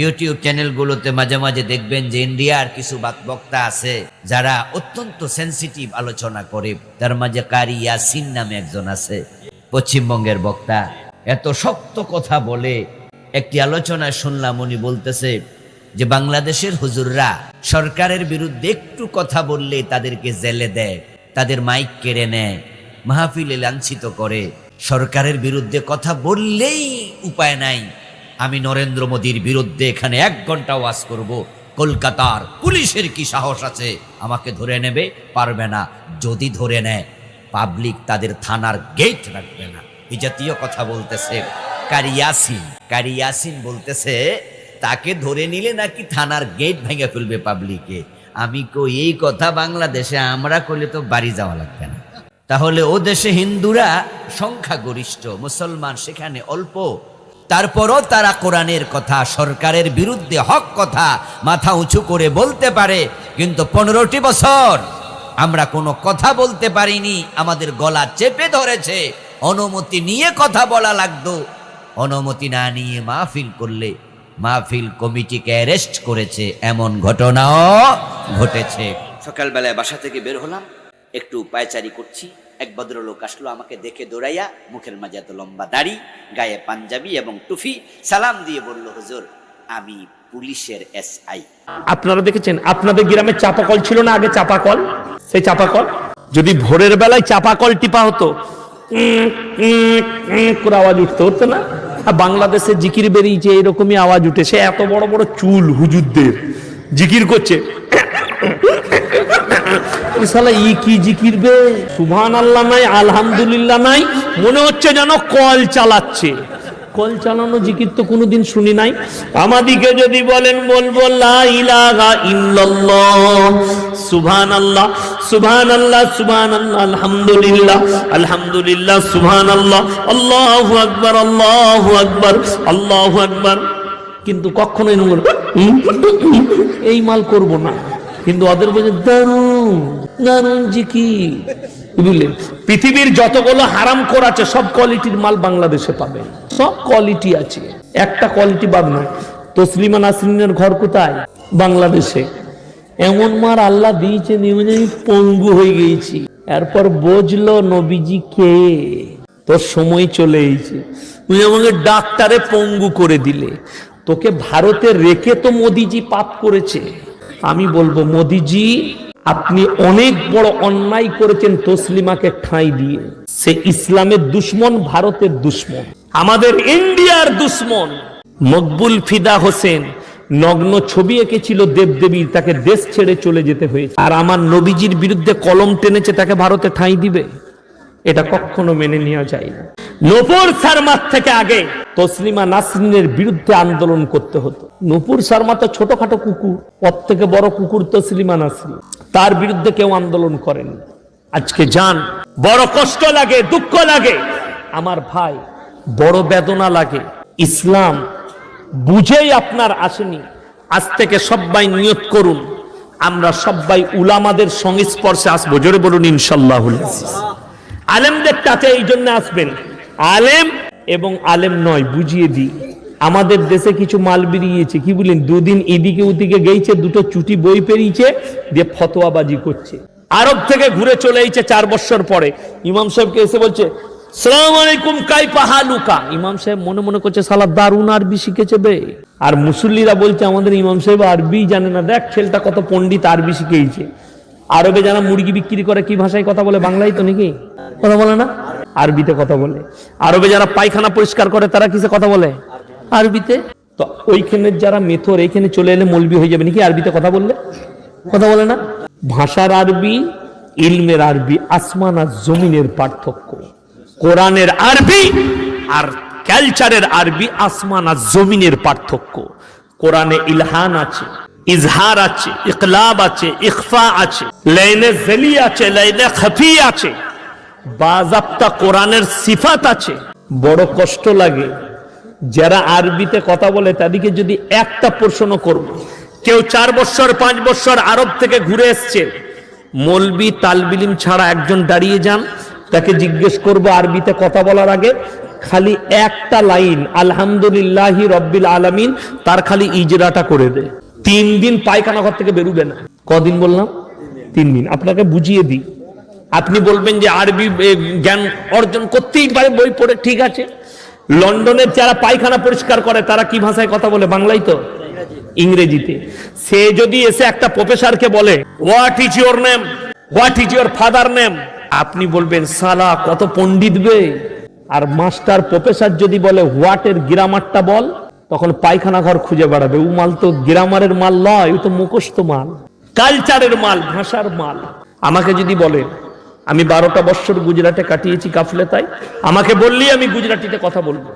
YouTube চ্যানেলগুলোতে মাঝে মাঝে দেখবেন যে ইন্ডিয়ার কিছু বাক- বক্তা আছে যারা অত্যন্ত সেন্সিটিভ আলোচনা করে। তার মাঝে কারি ইয়াসিন নামে একজন আছে, পশ্চিমবঙ্গের বক্তা। এত শক্ত কথা বলে একটি আলোচনায় শুনলাম, উনি বলতেছে যে বাংলাদেশের হুজুররা সরকারের বিরুদ্ধে একটু কথা বললে তাদেরকে জেলে দেয়, তাদের মাইক কেড়ে নেয়, মাহফিলে লাঞ্ছিত করে। সরকারের বিরুদ্ধে কথা বললেই উপায় নাই। আমি নরেন্দ্র মোদীর বিরুদ্ধে এখানে এক ঘণ্টা ওয়াজ করব। কলকাতার পুলিশের কি সাহস আছে? আমাকে ধরে নেবে? পারবে না। যদি ধরে নেয় পাবলিক তাদের থানার গেট রাখবে না। এই জাতীয় কথা বলতেছে কারিয়াসিন কারিয়াসিন বলতেছে, তাকে ধরে নিলে নাকি থানার গেট ভেঙে ফেলবে পাবলিকে আমি কই, এই কথা বাংলাদেশে আমরা করলে তো বাড়ি যাওয়া লাগবে না। তাহলে ও দেশে হিন্দুরা সংখ্যাগরিষ্ঠ, মুসলমান, সেখানে অল্প। তারপরও তারা কোরআনের কথা, সরকারের বিরুদ্ধে হক কথা মাথা উঁচু করে বলতে পারে, কিন্তু পনেরোটি বছর আমরা কোনো কথা বলতে পারিনি, আমাদের গলা চেপে ধরেছে, অনুমতি নিয়ে কথা বলা লাগতো। অনুমতি না নিয়ে মাহফিল করলে, মাহফিল কমিটিকে অ্যারেস্ট করেছে, এমন ঘটনাও ঘটেছে। সকালবেলায় বাসা থেকে বের হলাম, একটু পায়চারি করছি। এক ভদ্রলোক আসলো আমাকে দেখে দৌড়াইয়া মুখের মাঝে এত লম্বা দাড়ি, গায়ে পাঞ্জাবি এবং টুফি, সালাম দিয়ে বলল, হুজুর, আমি পুলিশের এসআই। আপনারা দেখেছেন, আপনাদের গ্রামে চাপাকল ছিল না আগে চাপাকল? সেই চাপাকল? যদি ভোরের বেলায় চাপাকল টিপা হতো করে আওয়াজ উঠতে হতো না? বাংলাদেশে জিকির বেরিয়েছে, এরকমই আওয়াজ উঠে। সে এত বড় বড় চুল হুজুরদের। জিকির করছে। আল্লাহ আলহামদুলিল্লাহ নাই। মনে হচ্ছে যেন কল চালাচ্ছে। কল চালানো জিকির তো কোনোদিন শুনি নাই। আমাদিকে যদি বলেন, বলব, লা ইলাহা ইল্লাল্লাহ আল্লাহ সুবহানাল্লাহ সুবহানাল্লাহ, আলহামদুলিল্লাহ আলহামদুলিল্লাহ সুভান আল্লাহ আল্লাহু আকবার, আল্লাহ আকবার আল্লাহ আকবার। কিন্তু কখনোই এই মাল করব না। কিন্তু ওদের বলছে দারুণ পৃথিবীর যতগুলো হারাম কর আছে, সব কোয়ালিটির মাল বাংলাদেশে পাবে। সব কোয়ালিটি আছে। একটা কোয়ালিটি বাদ নয় তসলিমা নাসরিনের ঘর কোথায়? বাংলাদেশে। এমন মার আল্লাহ দিয়েছে আমি পঙ্গু হয়ে গিয়েছি। এরপর বুঝলো, নবীজি কে? তোর সময় চলে এসেছে। তুই আমাকে ডাক্তারে পঙ্গু করে দিলে। তোকে ভারতে রেখে তো মোদিজি পাপ করেছে। আমি বলব, মোদিজি আপনি অনেক বড় অন্যায় করেছেন তসলিমাকে ঠাঁই দিয়ে। সে ইসলামের দুশ্মন, ভারতের দুশ্মন। আমাদের ইন্ডিয়ার দুশ্মন। মকবুল ফিদা হোসেন নগ্ন ছবি এঁকেছিল দেবদেবীর তাকে দেশ ছেড়ে চলে যেতে হয়েছে। আর আমার নবীজির বিরুদ্ধে কলম টেনেছে, তাকে ভারতে ঠাঁই দিবে? এটা কখনো মেনে নেওয়া যায় না। নূপুর শর্মার থেকে আগে তসলিমা নাসরিনের বিরুদ্ধে আন্দোলন করতে হতো। নূপুর শর্মা তো ছোটখাটো কুকুর, ওর থেকে বড় কুকুর তসলিমা নাসরিন তার বিরুদ্ধে কেউ আন্দোলন করেনি। আজকে যান বড় কষ্ট লাগে, দুঃখ লাগে। আমার ভাই, বড় বেদনা লাগে। ইসলাম বুঝেই আপনার আসেনি। আজ থেকে সবাই নিয়ত করুন। আমরা সবাই উলামাদের সংস্পর্শে আসব। জোরে বলুন ইনশাল্লাহ আলেমদের কাছে এই জন্য আসবেন। আলেম এবং আলেম নয়, বুঝিয়ে দিই। আমাদের দেশে কিছু মাল বেরিয়েছে, কি বলেন? দুদিন এদিকে ওদিকে গেইছে, দুটো চুটি বই পেরিয়েছে, দিয়ে ফতোয়াবাজি করছে। আরব থেকে ঘুরে চলে এসেছে চার বছর পরে। ইমাম সাহেবকে এসে বলছে, সালাম আলাইকুম কাই পাহালুকা ইমাম সাহেব মনে মনে করছে, সালা দারুণ আরবি শিখেছে বে। আর মুসল্লিরা বলছে, আমাদের ইমাম সাহেব আরবি জানে না। দেখ, ছেলেটা কত পণ্ডিত, আরবি শিখেছে আরবে যারা মুরগি বিক্রি করে, কি ভাষায় কথা বলে? বাংলায় তো নাকি? কথা বলে না? আরবিতে কথা বলে। আরবে যারা পায়খানা পরিষ্কার করে তারা কিসে কথা বলে? আরবিতে। তো ওইখানের যারা মেথর এইখানে চলে এলে মলবি হয়ে যাবে। নাকি আরবিতে কথা বললে? কথা বলে না? ভাষার আরবি ইলমের আরবি আসমান আর জমিনের পার্থক্য। কোরআনের আরবি আর ক্যালচারের আরবি আসমান আর জমিনের পার্থক্য। কোরআনে ইলহান আছে ইজহার আছে ইকলাব আছে ইখফা আছে লাইনে জেলি আছে লাইনে খফি আছে। বাজাপ্তা কোরআনের সিফাত আছে। বড় কষ্ট লাগে। যারা আরবিতে কথা বলে, তাদেরকে যদি একটা প্রশ্ন করব। কেউ চার বছর, পাঁচ বছর আরব থেকে ঘুরে এসছে। মলবি তালবিলিম ছাড়া একজন দাঁড়িয়ে যান, তাকে জিজ্ঞেস করব আরবিতে কথা বলার আগে, খালি একটা লাইন, আলহামদুলিল্লাহ রব্বিল আলামিন, তার খালি ইজরাটা করে দে। তিন দিন পায়খানা ঘর থেকে বেরুবে না। কদিন বললাম? তিন দিন। আপনাকে বুঝিয়ে দিই। আপনি বলবেন যে আরবি জ্ঞান অর্জন করতেই পারে, বই পড়ে ঠিক আছে। লন্ডনের যারা পায়খানা পরিষ্কার করে, তারা কি ভাষায় কথা বলে? বাংলাই তো? ইংরেজিতে। সে যদি এসে একটা প্রফেসরকে বলে what is your name what is your father name আপনি বলবেন, সালা, কত পণ্ডিত বে। আর মাস্টার প্রফেসর যদি বলে হোয়াট এর গ্রামারটা বল? তখন পায়খানা ঘর খুঁজে বেড়াবে। ও মাল তো গ্রামারের মাল নয় ও তো মুখস্থ মাল। কালচারের মাল, ভাষার মাল। আমাকে যদি বলে আমি বারোটা বৎসর গুজরাটে কাটিয়েছি কাফলে তাই আমাকে বললি আমি গুজরাটিতে কথা বলব।